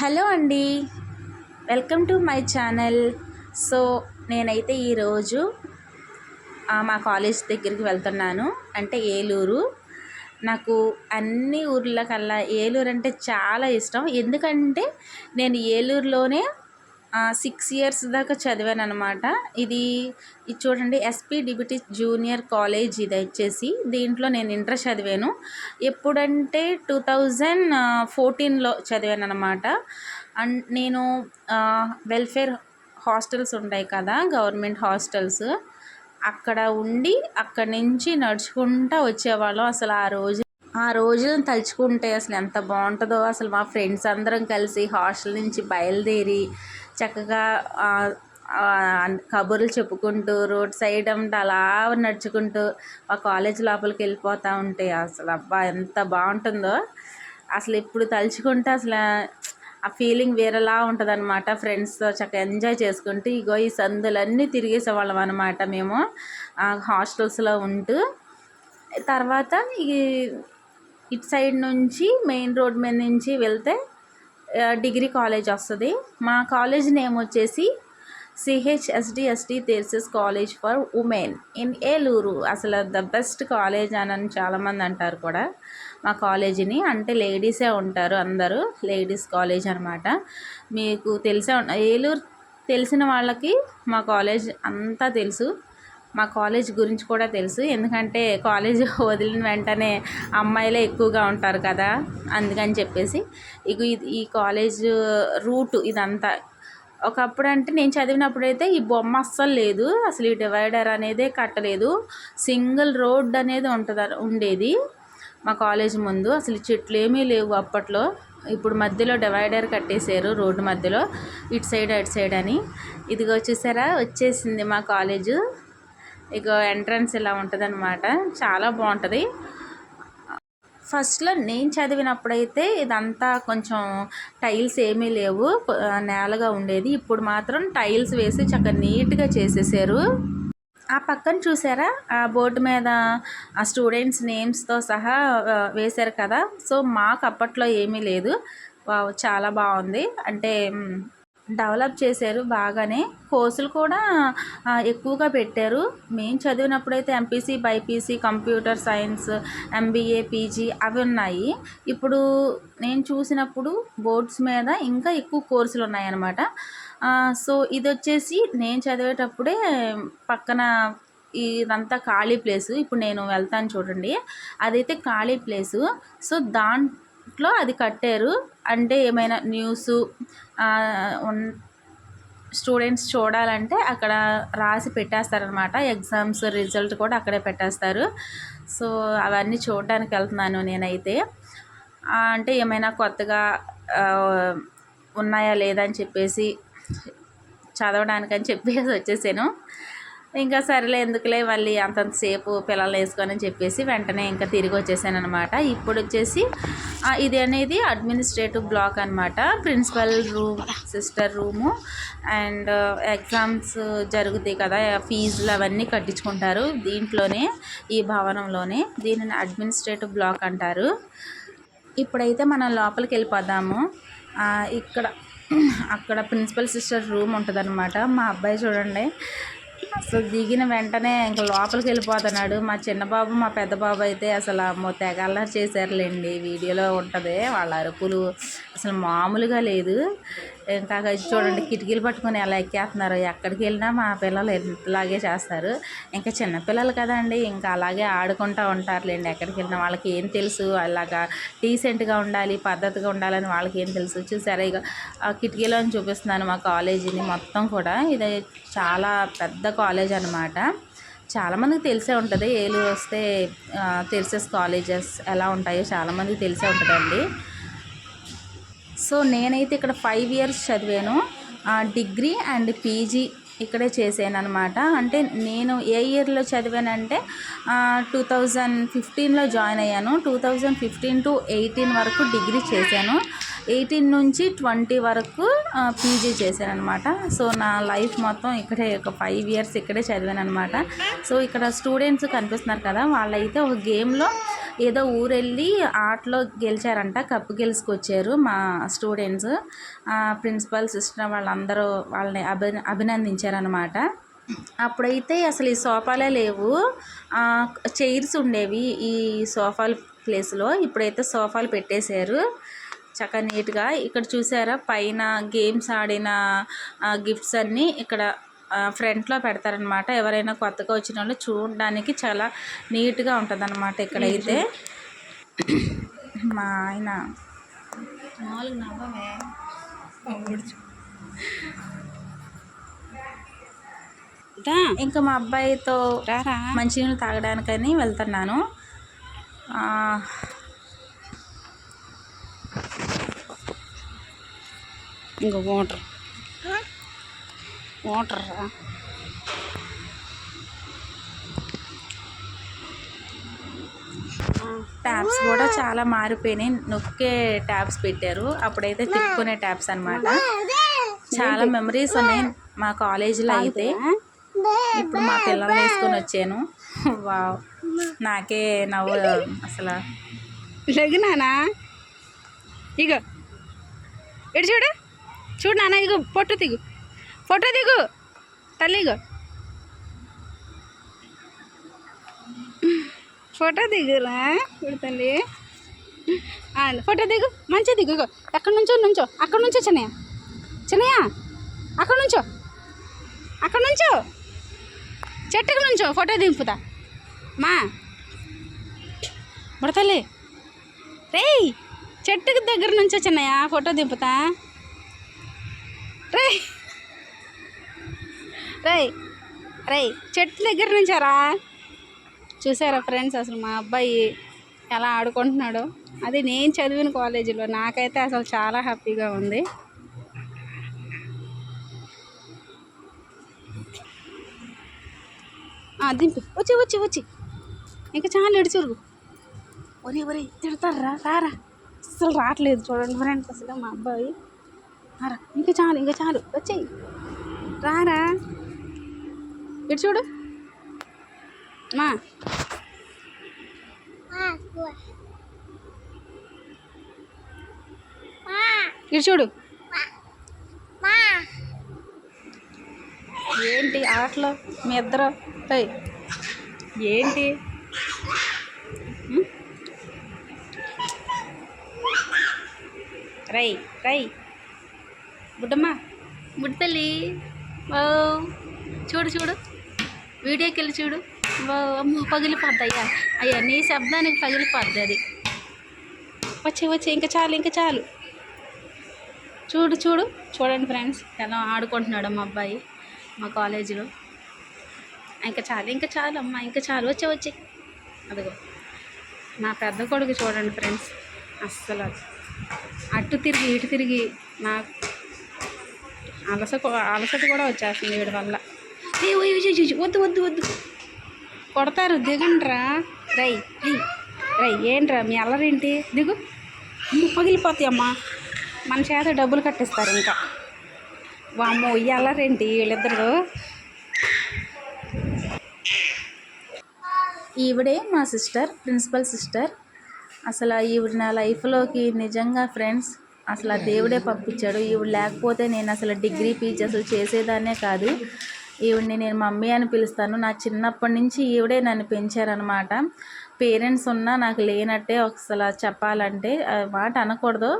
Hello అండి. Welcome to my channel. So నేనైతే ఈరోజు మా కాలేజ్ దగ్గరికి వెళ్తున్నాను. అంటే ఏలూరు. నాకు అన్ని ఊర్ల కల్లా ఏలూరు అంటే చాలా ఇష్టం. ఎందుకంటే నేను ఏలూరులోనే సిక్స్ ఇయర్స్ దాకా చదివాను అనమాట ఇది ఇది చూడండి ఎస్పీ డిబిటీ జూనియర్ కాలేజ్ ఇది వచ్చేసి. దీంట్లో నేను ఇంటర్ చదివాను. ఎప్పుడంటే టూ థౌజండ్ ఫోర్టీన్లో చదివాను అనమాట అండ్ నేను వెల్ఫేర్ హాస్టల్స్ ఉంటాయి కదా గవర్నమెంట్ హాస్టల్స్ అక్కడ ఉండి అక్కడి నుంచి నడుచుకుంటూ వచ్చేవాళ్ళం అసలు ఆ రోజు. ఆ రోజులను తలుచుకుంటే అసలు ఎంత బాగుంటుందో అసలు మా ఫ్రెండ్స్ అందరం కలిసి హాస్టల్ నుంచి బయలుదేరి చక్కగా కబుర్లు చెప్పుకుంటూ రోడ్ సైడ్ అంటే అలా నడుచుకుంటూ ఆ కాలేజ్ లోపలికి వెళ్ళిపోతూ ఉంటే అసలు అబ్బా ఎంత బాగుంటుందో. అసలు ఇప్పుడు తలుచుకుంటే అసలు ఆ ఫీలింగ్ వేరేలా ఉంటుంది అనమాట ఫ్రెండ్స్తో చక్కగా ఎంజాయ్ చేసుకుంటూ ఇగో ఈ సందులన్నీ తిరిగేసేవాళ్ళం అనమాట మేము. హాస్టల్స్లో ఉంటూ. తర్వాత ఈ ఇటు సైడ్ నుంచి మెయిన్ రోడ్ మీద నుంచి వెళ్తే డిగ్రీ కాలేజ్ వస్తుంది. మా కాలేజ్ నేమ్ వచ్చేసి CHSDSD Theresa's college for women in Eluru అసలు ద బెస్ట్ కాలేజ్ అని చాలామంది అంటారు కూడా మా కాలేజీని. అంటే లేడీసే ఉంటారు అందరూ లేడీస్ కాలేజ్ అనమాట మీకు తెలిసే ఏలూరు తెలిసిన వాళ్ళకి మా కాలేజ్ అంతా తెలుసు. మా కాలేజ్ గురించి కూడా తెలుసు. ఎందుకంటే కాలేజ్ వదిలిన వెంటనే అమ్మాయిలే ఎక్కువగా ఉంటారు కదా అందుకని చెప్పేసి. ఇక ఈ కాలేజ్ రూట్ ఇదంతా. ఒకప్పుడు అంటే నేను చదివినప్పుడైతే ఈ బొమ్మ అస్సలు లేదు. అసలు ఈ డివైడర్ అనేదే కట్టలేదు. సింగిల్ రోడ్ అనేది ఉంటుంది ఉండేది మా కాలేజ్ ముందు. అసలు చెట్లు ఏమీ లేవు అప్పట్లో. ఇప్పుడు మధ్యలో డివైడర్ కట్టేశారు రోడ్డు మధ్యలో. ఇటు సైడ్ అటు సైడ్ అని. ఇదిగో చూసారా? వచ్చేసింది మా కాలేజు. ఇక ఎంట్రన్స్ ఇలా ఉంటుంది చాలా బాగుంటుంది. ఫస్ట్లో నేను చదివినప్పుడైతే ఇదంతా కొంచెం టైల్స్ ఏమీ లేవు నేలగా ఉండేది. ఇప్పుడు మాత్రం టైల్స్ వేసి చక్కగా నీట్గా చేసేసారు. ఆ పక్కన చూసారా? ఆ బోర్డు మీద ఆ స్టూడెంట్స్ నేమ్స్తో సహా వేశారు కదా. సో మాకు అప్పట్లో ఏమీ లేదు. వావ్, చాలా బాగుంది. అంటే డెవలప్ చేశారు బాగానే. కోర్సులు కూడా ఎక్కువగా పెట్టారు. మేము చదివినప్పుడైతే MPC BiPC computer science MBA PG అవి ఉన్నాయి. ఇప్పుడు నేను చూసినప్పుడు బోర్డ్స్ మీద ఇంకా ఎక్కువ కోర్సులు ఉన్నాయన్నమాట. సో ఇది వచ్చేసి నేను చదివేటప్పుడే పక్కన ఇదంతా ఖాళీ ప్లేసు. ఇప్పుడు నేను వెళ్తాను చూడండి. అదైతే ఖాళీ ప్లేసు. సో దాంట్లో అది కట్టారు. అంటే ఏమైనా న్యూస్ స్టూడెంట్స్ చూడాలంటే అక్కడ రాసి పెట్టేస్తారనమాట ఎగ్జామ్స్ రిజల్ట్ కూడా అక్కడే పెట్టేస్తారు. సో అవన్నీ చూడడానికి వెళ్తున్నాను నేనైతే. అంటే ఏమైనా కొత్తగా ఉన్నాయా లేదా అని చెప్పేసి చదవడానికి అని చెప్పేసి వచ్చేసాను. ఇంకా సరేలే ఎందుకులే మళ్ళీ అంతంతసేపు పిల్లల్ని వేసుకొని చెప్పేసి వెంటనే ఇంకా తిరిగి వచ్చేసాను అనమాట ఇప్పుడు వచ్చేసి ఇది అనేది అడ్మినిస్ట్రేటివ్ బ్లాక్ అనమాట principal room sister room and exams జరుగుతాయి కదా ఫీజులు అవన్నీ కట్టించుకుంటారు దీంట్లోనే ఈ భవనంలోనే. దీనిని అడ్మినిస్ట్రేటివ్ బ్లాక్ అంటారు. ఇప్పుడైతే మనం లోపలికి వెళ్ళిపోదాము. ఇక్కడ అక్కడ ప్రిన్సిపల్ సిస్టర్ రూమ్ ఉంటుంది మా అబ్బాయి చూడండి అసలు దిగిన వెంటనే ఇంకా లోపలికి వెళ్ళిపోతున్నాడు. మా చిన్న బాబు మా పెద్ద బాబు అయితే అసలు అమ్మో తెగ అల్లరి చేశారులేండి వీడియోలో ఉంటుంది. వాళ్ళ అరుపులు అసలు మామూలుగా లేదు. ఇంకా చూడండి కిటికీలు పట్టుకొని ఎలా ఎక్కేస్తున్నారు ఎక్కడికి వెళ్ళినా మా పిల్లలు ఇలాగే చేస్తారు. ఇంకా చిన్నపిల్లలు కదండి ఇంకా అలాగే ఆడుకుంటూ ఉంటారులేండి. ఎక్కడికి వెళ్ళినా వాళ్ళకి ఏం తెలుసు అలాగా డీసెంట్గా ఉండాలి పద్ధతిగా ఉండాలని వాళ్ళకి ఏం తెలుసు. చూసారా ఇక ఆ కిటికీలో చూపిస్తున్నాను మా కాలేజీని మొత్తం కూడా. ఇది చాలా పెద్ద కాలేజ్ అనమాట చాలామందికి తెలిసే ఉంటుంది. ఏలూరు వస్తే తెలిసేస్ కాలేజెస్ ఎలా ఉంటాయో చాలామందికి తెలిసే ఉంటుందండి. సో నేనైతే ఇక్కడ ఫైవ్ ఇయర్స్ చదివాను. డిగ్రీ అండ్ పీజీ ఇక్కడే చేశాను అనమాట అంటే నేను ఏ ఇయర్లో చదివానంటే టూ థౌజండ్ ఫిఫ్టీన్లో జాయిన్ అయ్యాను. Two thousand fifteen to eighteen వరకు డిగ్రీ చేశాను. ఎయిటీన్ నుంచి ట్వంటీ వరకు పీజీ చేశాను అనమాట సో నా లైఫ్ మొత్తం ఇక్కడే ఒక ఫైవ్ ఇయర్స్ ఇక్కడే చదివాను అనమాట సో ఇక్కడ స్టూడెంట్స్ కనిపిస్తున్నారు కదా వాళ్ళైతే ఒక గేమ్లో ఏదో ఊరెళ్ళి ఆటలో గెలిచారంట కప్పు గెలుచుకొచ్చారు మా స్టూడెంట్స్. ప్రిన్సిపల్ సిస్టర్ వాళ్ళందరూ వాళ్ళని అభి అభినందించారనమాట. అప్పుడైతే అసలు ఈ సోఫాలే లేవు. చైర్స్ ఉండేవి ఈ సోఫాల ప్లేస్లో. ఇప్పుడైతే సోఫాలు పెట్టేశారు. చక్కగా నీట్గా ఇక్కడ చూసారా? పైన గేమ్స్ ఆడిన గిఫ్ట్స్ అన్నీ ఇక్కడ ఫ్రంట్లో పెడతారనమాట ఎవరైనా కొత్తగా వచ్చిన వాళ్ళు చూడడానికి చాలా నీట్గా ఉంటుంది అనమాట ఇక్కడైతే. మా ఆయన ఇంకా మా అబ్బాయితో రారా? మంచినీళ్ళు తాగడానికని వెళ్తున్నాను. ఇంకో వాటర్. వాటర్ రా. ట్యాబ్స్ కూడా చాలా మారిపోయినాయి. నొక్కే ట్యాబ్స్ పెట్టారు. అప్పుడైతే తిప్పుకునే ట్యాబ్స్ అన్నమాట. చాలా మెమరీస్ ఉన్నాయి మా. కాలేజీలో అయితే. ఇప్పుడు మా పిల్లల్ని వేసుకొని వచ్చాను. వావ్. నాకే నవ్వు అసలు. ఇగో. ఇటు చూడు. చూడు నాన్న ఇగో ఫోటో దిగు. ఫోటో దిగు. తల్లి ఇగో. ఫోటో దిగురా ఇప్పుడు తల్లి. ఆ, ఫోటో దిగు. మంచిగా దిగు ఇగో. ఎక్కడి నుంచో నుంచో. అక్కడ నుంచో చిన్నయ్య. చిన్నయ్య అక్కడ నుంచో. అక్కడ నుంచో. చెట్టుకు నుంచో. ఫోటో దింపుతా. మా. బుడతల్లి రేయ్. చెట్టుకి దగ్గర నుంచి వచ్చినాయా? ఫోటో దింపుతా. రే రేయ్. రేయ్ చెట్టు దగ్గర నుంచారా? చూసారా ఫ్రెండ్స్ అసలు మా అబ్బాయి ఎలా ఆడుకుంటున్నాడో? అది నేను చదివిన కాలేజీలో నాకైతే అసలు చాలా హ్యాపీగా ఉంది. దింపు. వచ్చి వచ్చి వచ్చి. ఇంకా చాలా ఎడుచురుగు ఒరే ఒరే తిడతారా? రారా. అసలు రావట్లేదు చూడండి. ఫ్రెండ్స్ అసలు మా అబ్బాయి? రా ఇంకా చాలు ఇంకా చాలు వచ్చేయి. రారా. ఇటు చూడు. మా. ఇటు చూడు. ఏంటి ఆటలో మీ ఇద్దరు? ఏంటి? రై రై. బుడ్డమ్మా. బుడ్డతల్లి ఓ చూడు చూడు. వీడియోకి వెళ్ళి చూడు అమ్మ పగిలిపోద్ది అయ్యా అయ్యా నీ శబ్దానికి పగిలిపోద్ది అది. వచ్చే వచ్చే ఇంకా చాలు ఇంకా చాలు. చూడు చూడు. చూడండి ఫ్రెండ్స్ ఎలా ఆడుకుంటున్నాడు మా అబ్బాయి మా కాలేజీలో. ఇంకా చాలు ఇంకా చాలు అమ్మ ఇంకా చాలు. వచ్చే వచ్చే. అదిగో. నా పెద్ద కొడుకు చూడండి ఫ్రెండ్స్ అస్సలు అటు తిరిగి ఇటు తిరిగి నాకు అలస అలసట కూడా వచ్చేస్తుంది వీడి వల్ల. ఏ వద్దు వద్దు వద్దు. కొడతారు దిగండ్రా. రై రై ఏంట్రా మీ అల్లరేంటి? దిగు. పగిలిపోతాయి అమ్మా మన చేత డబ్బులు కట్టిస్తారు ఇంకా. వామ్మో ఈ అల్లరేంటి వీళ్ళిద్దరు? ఈవిడే మా సిస్టర్ ప్రిన్సిపల్ సిస్టర్. అసలు ఈవిడ నా లైఫ్లోకి నిజంగా ఫ్రెండ్స్ అసలు ఆ దేవుడే పంపించాడు. ఈవిడ లేకపోతే నేను అసలు డిగ్రీ పీజీ అసలు చేసేదాన్నే కాదు. ఈవిడ్ని నేను మమ్మీ అని పిలుస్తాను. నా చిన్నప్పటి నుంచి ఈవిడే నన్ను పెంచారనమాట పేరెంట్స్ ఉన్నా నాకు లేనట్టే ఒకసారి చెప్పాలంటే మాట అనకూడదు.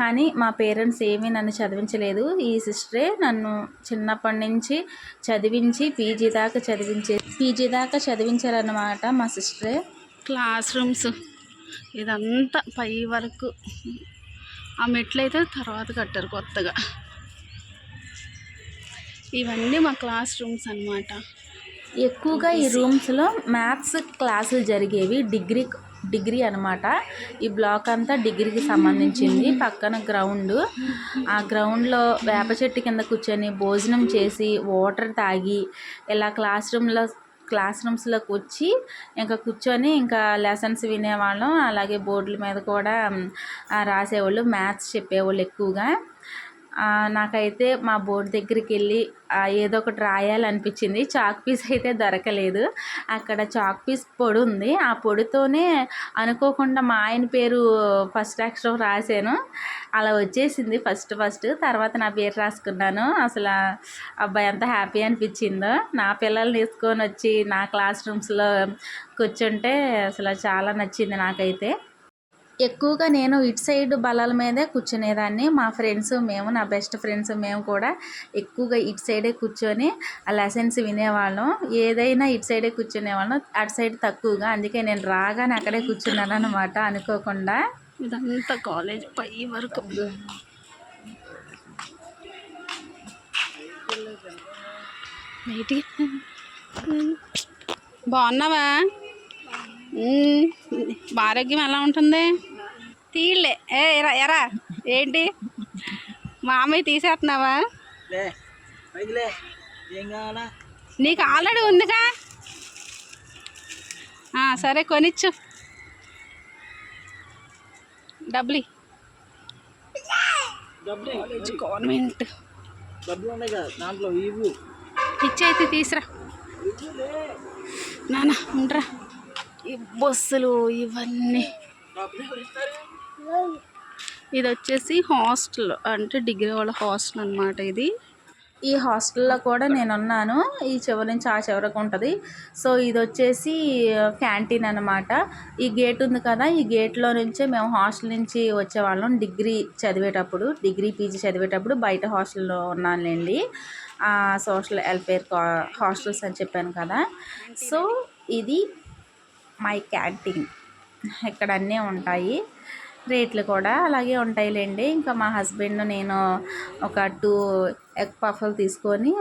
కానీ మా పేరెంట్స్ ఏమీ నన్ను చదివించలేదు. ఈ సిస్టరే నన్ను చిన్నప్పటి నుంచి చదివించి పీజీ దాకా చదివించే పీజీ దాకా చదివించారనమాట మా సిస్టరే క్లాస్ రూమ్స్ ఇదంతా పై వరకు. ఆ మెట్లు అయితే తర్వాత కట్టారు కొత్తగా. ఇవన్నీ మా క్లాస్ రూమ్స్ అన్నమాట. ఎక్కువగా ఈ రూమ్స్లో మ్యాథ్స్ క్లాసులు జరిగేవి డిగ్రీ డిగ్రీ అనమాట ఈ బ్లాక్ అంతా డిగ్రీకి సంబంధించింది. పక్కన గ్రౌండ్. ఆ గ్రౌండ్లో వేప చెట్టు కింద కూర్చొని భోజనం చేసి వాటర్ తాగి ఇలా క్లాస్ రూమ్లో క్లాస్ రూమ్స్లోకి వచ్చి ఇంకా కూర్చొని ఇంకా లెసన్స్ వినేవాళ్ళం. అలాగే బోర్డుల మీద కూడా రాసేవాళ్ళు మ్యాథ్స్ చెప్పేవాళ్ళు ఎక్కువగా. నాకైతే మా బోర్డు దగ్గరికి వెళ్ళి ఏదో ఒకటి రాయాలనిపించింది. చాక్ పీస్ అయితే దొరకలేదు. అక్కడ చాక్ పీస్ పొడి ఉంది. ఆ పొడితోనే అనుకోకుండా మా ఆయన పేరు ఫస్ట్ అక్షరం రాశాను. అలా వచ్చేసింది ఫస్ట్ ఫస్ట్. తర్వాత నా పేరు రాసుకున్నాను. అసలు అబ్బాయి ఎంత హ్యాపీ అనిపించిందో. నా పిల్లల్ని తీసుకొని వచ్చి నా క్లాస్ రూమ్స్లో కూర్చుంటే అసలు చాలా నచ్చింది నాకైతే. ఎక్కువగా నేను ఇటు సైడ్ బలాల మీదే కూర్చునేదాన్ని. మా ఫ్రెండ్స్ మేము నా బెస్ట్ ఫ్రెండ్స్ మేము కూడా ఎక్కువగా ఇటు సైడే కూర్చొని ఆ లెసన్స్ వినేవాళ్ళం. ఏదైనా ఇటు సైడే కూర్చునేవాళ్ళం అటు సైడ్ తక్కువగా. అందుకే నేను రాగానే అక్కడే కూర్చున్నాను అనమాట అనుకోకుండా. ఇదంతా కాలేజ్ పై వరకు. బాగున్నావా? ఆరోగ్యం ఎలా ఉంటుంది? తీయలే ఏ ఎరా ఎరా ఏంటి? మామయ్య తీసేస్తున్నావా? నీకు ఆల్రెడీ ఉందిగా? సరే కొనిచ్చు. డబ్బులు గవర్నమెంట్. దాంట్లో ఇచ్చైతే తీసురా. నాన్న ఉండరా. ఈ బస్సులు ఇవన్నీ. ఇది వచ్చేసి హాస్టల్ అంటే డిగ్రీ వాళ్ళ హాస్టల్ అనమాట ఇది. ఈ హాస్టల్లో కూడా నేను ఉన్నాను ఈ చివరి నుంచి ఆ చివరకు ఉంటుంది. సో ఇది వచ్చేసి క్యాంటీన్ అనమాట ఈ గేట్ ఉంది కదా ఈ గేట్లో నుంచే మేము హాస్టల్ నుంచి వచ్చేవాళ్ళం డిగ్రీ చదివేటప్పుడు. డిగ్రీ పీజీ చదివేటప్పుడు బయట హాస్టల్లో ఉన్నానులేండి. సోషల్ వెల్ఫేర్ హాస్టల్స్ అని చెప్పాను కదా. సో ఇది మై క్యాంటీన్. ఇక్కడ అన్నీ ఉంటాయి. రేట్లు కూడా అలాగే ఉంటాయిలేండి. ఇంకా మా హస్బెండ్ నేను ఒక టూ ఎగ్ పఫ్లు తీసుకొని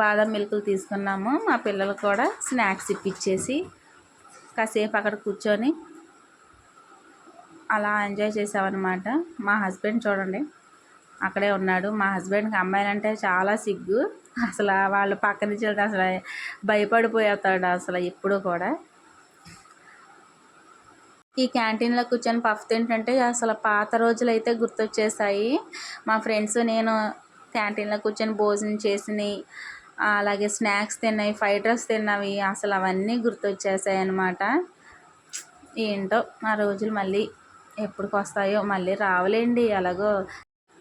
బాదం మిల్క్లు తీసుకున్నాము. మా పిల్లలు కూడా స్నాక్స్ ఇప్పించేసి కాసేపు అక్కడ కూర్చొని అలా ఎంజాయ్ చేసామన్నమాట. మా హస్బెండ్ చూడండి అక్కడే ఉన్నాడు. మా హస్బెండ్కి అమ్మాయిలంటే చాలా సిగ్గు. అసలు వాళ్ళు పక్క నుంచి వెళ్తే అసలు భయపడిపోతాడు అసలు ఎప్పుడు కూడా. ఈ క్యాంటీన్లో కూర్చొని పఫ్ తింటుంటే అసలు పాత రోజులు అయితే గుర్తొచ్చేసాయి. మా ఫ్రెండ్స్ నేను క్యాంటీన్లో కూర్చొని భోజనం చేసినవి అలాగే స్నాక్స్ తిన్నవి ఫ్రైడ్ రైస్ తిన్నవి అసలు అవన్నీ గుర్తొచ్చేసాయి అన్నమాట. ఏంటో ఆ రోజులు మళ్ళీ ఎప్పటికి వస్తాయో మళ్ళీ రావులేండి ఎలాగో.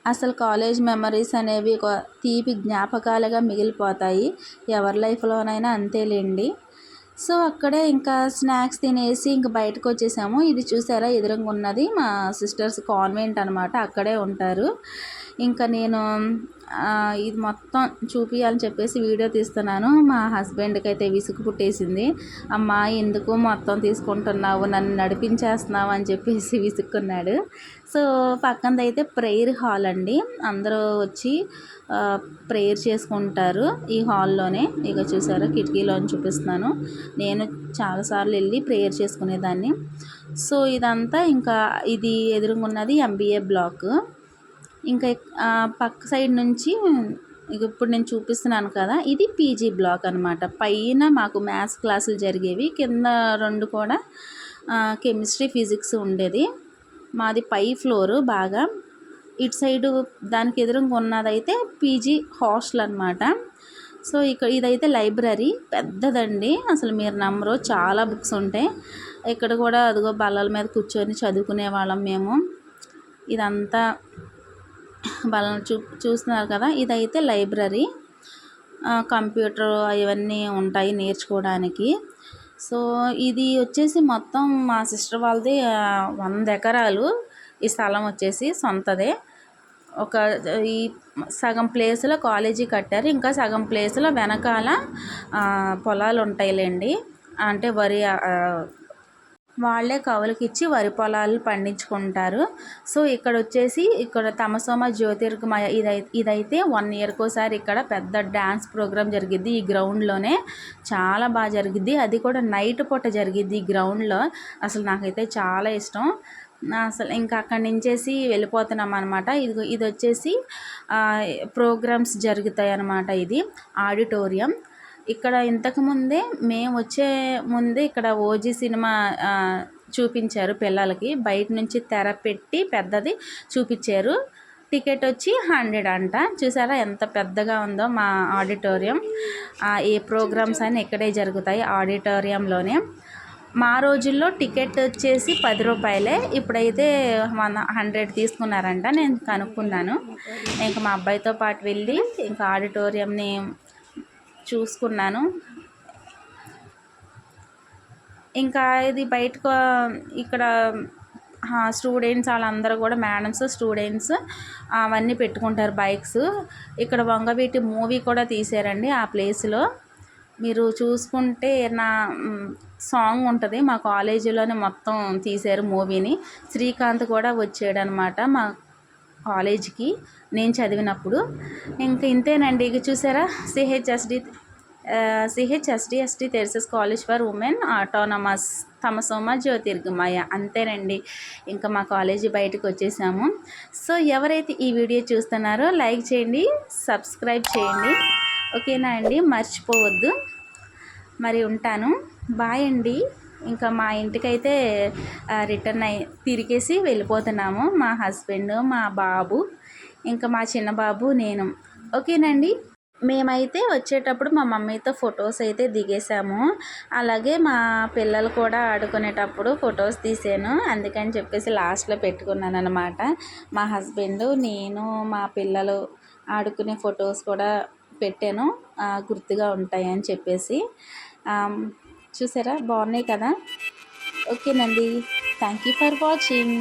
అసలు కాలేజ్ మెమరీస్ అనేవి ఒక తీపి జ్ఞాపకాలుగా మిగిలిపోతాయి. ఎవరి లైఫ్లోనైనా అంతేలేండి. సో అక్కడే ఇంకా స్నాక్స్ తినేసి ఇంకా బయటకు వచ్చేసాము. ఇది చూసారా? ఎదురుగా ఉన్నది మా సిస్టర్స్ కాన్వెంట్ అనమాట అక్కడే ఉంటారు. ఇంకా నేను ఇది మొత్తం చూపించాలని చెప్పేసి వీడియో తీస్తున్నాను. మా హస్బెండ్కి అయితే విసుగు పుట్టేసింది. అమ్మా ఎందుకు మొత్తం తీసుకుంటున్నావు? నన్ను నడిపించేస్తున్నావు? అని చెప్పేసి విసుక్కున్నాడు. సో పక్కనదైతే ప్రేయర్ హాల్ అండి. అందరూ వచ్చి ప్రేయర్ చేసుకుంటారు ఈ హాల్లోనే. ఇక చూసారా కిటికీలోని చూపిస్తున్నాను. నేను చాలాసార్లు వెళ్ళి ప్రేయర్ చేసుకునేదాన్ని. సో ఇదంతా ఇంకా ఇది ఎదురుగున్నది ఎంబీఏ బ్లాక్. ఇంకా పక్క సైడ్ నుంచి ఇప్పుడు నేను చూపిస్తున్నాను కదా ఇది పీజీ బ్లాక్ అనమాట పైన మాకు మ్యాథ్స్ క్లాసులు జరిగేవి కింద రెండు కూడా కెమిస్ట్రీ ఫిజిక్స్ ఉండేది. మాది పై ఫ్లోరు బాగా. ఇటు సైడు దానికి ఎదురుగా ఉన్నదైతే పీజీ హాస్టల్ అనమాట సో ఇక్కడ ఇదైతే లైబ్రరీ పెద్దదండి. అసలు మీరు నమ్మరు చాలా బుక్స్ ఉంటాయి. ఇక్కడ కూడా అదిగో బల్లల మీద కూర్చొని చదువుకునే వాళ్ళం మేము. ఇదంతా వాళ్ళని చూ చూస్తున్నారు కదా ఇదైతే లైబ్రరీ. కంప్యూటర్ అవన్నీ ఉంటాయి నేర్చుకోవడానికి. సో ఇది వచ్చేసి మొత్తం మా సిస్టర్ వాళ్ళది వంద ఎకరాలు. ఈ స్థలం వచ్చేసి సొంతదే. ఒక ఈ సగం ప్లేస్లో కాలేజీ కట్టారు. ఇంకా సగం ప్లేస్లో వెనకాల పొలాలు ఉంటాయిలేండి. అంటే వరి వాళ్ళే కవులకిచ్చి వరి పొలాలు పండించుకుంటారు. సో ఇక్కడ వచ్చేసి ఇక్కడ తమసోమ జ్యోతిర్గమయ ఇదై ఇదైతే వన్ ఇయర్కి ఒకసారి ఇక్కడ పెద్ద డ్యాన్స్ ప్రోగ్రామ్ జరిగిద్ది. ఈ గ్రౌండ్లోనే చాలా బాగా జరిగిద్ది. అది కూడా నైట్ పూట జరిగిద్ది ఈ గ్రౌండ్లో. అసలు నాకైతే చాలా ఇష్టం. అసలు ఇంకా అక్కడి నుంచేసి వెళ్ళిపోతున్నాం అనమాట ఇది ఇది వచ్చేసి ప్రోగ్రామ్స్ జరుగుతాయి అన్నమాట ఇది. ఆడిటోరియం. ఇక్కడ ఇంతకుముందే మేము వచ్చే ముందే ఇక్కడ ఓజీ సినిమా చూపించారు పిల్లలకి. బయట నుంచి తెర పెట్టి పెద్దది చూపించారు. టికెట్ వచ్చి హండ్రెడ్ అంట. చూసారా ఎంత పెద్దగా ఉందో మా ఆడిటోరియం. ఏ ప్రోగ్రామ్స్ అని ఇక్కడే జరుగుతాయి ఆడిటోరియంలోనే. మా రోజుల్లో టికెట్ వచ్చేసి పది రూపాయలే. ఇప్పుడైతే వన్ హండ్రెడ్ తీసుకున్నారంట. నేను కనుక్కున్నాను. ఇంకా మా అబ్బాయితో పాటు వెళ్ళి ఇంకా ఆడిటోరియంని చూసుకున్నాను. ఇంకా ఇది బయటకు ఇక్కడ స్టూడెంట్స్ వాళ్ళందరూ కూడా మేడమ్స్ స్టూడెంట్స్ అవన్నీ పెట్టుకుంటారు బైక్స్. ఇక్కడ వంగవీటి మూవీ కూడా తీసారండి ఆ ప్లేస్లో. మీరు చూసుకుంటే నా సాంగ్ ఉంటుంది. మా కాలేజీలోనే మొత్తం తీశారు మూవీని. శ్రీకాంత్ కూడా వచ్చాడు అనమాట మా కాలేజీకి నేను చదివినప్పుడు. ఇంకా ఇంతేనండి. ఇక చూసారా? CHSD CHSDSD Theresa's college for women autonomous తమసోమ జ్యోతిర్గమయ అంతేనండి. ఇంకా మా కాలేజీ బయటకు వచ్చేసాము. సో ఎవరైతే ఈ వీడియో చూస్తున్నారో లైక్ చేయండి సబ్స్క్రైబ్ చేయండి. ఓకేనా అండి? మర్చిపోవద్దు. మరి ఉంటాను. బాయ్ అండి. ఇంకా మా ఇంటికైతే రిటర్న్ అయి తిరిగేసి వెళ్ళిపోతున్నాము. మా హస్బెండ్ మా బాబు ఇంకా మా చిన్న బాబు నేను. ఓకేనండి? మేమైతే వచ్చేటప్పుడు మా మమ్మీతో ఫొటోస్ అయితే దిగేసాము అలాగే మా పిల్లలు కూడా ఆడుకునేటప్పుడు ఫొటోస్ తీసాను అందుకని చెప్పేసి లాస్ట్లో పెట్టుకున్నాను అనమాట మా హస్బెండ్ నేను మా పిల్లలు ఆడుకునే ఫొటోస్ కూడా పెట్టాను. గుర్తుగా ఉంటాయి అని చెప్పేసి చూసారా? బాగున్నాయి కదా? ఓకేనండి. Thank you for watching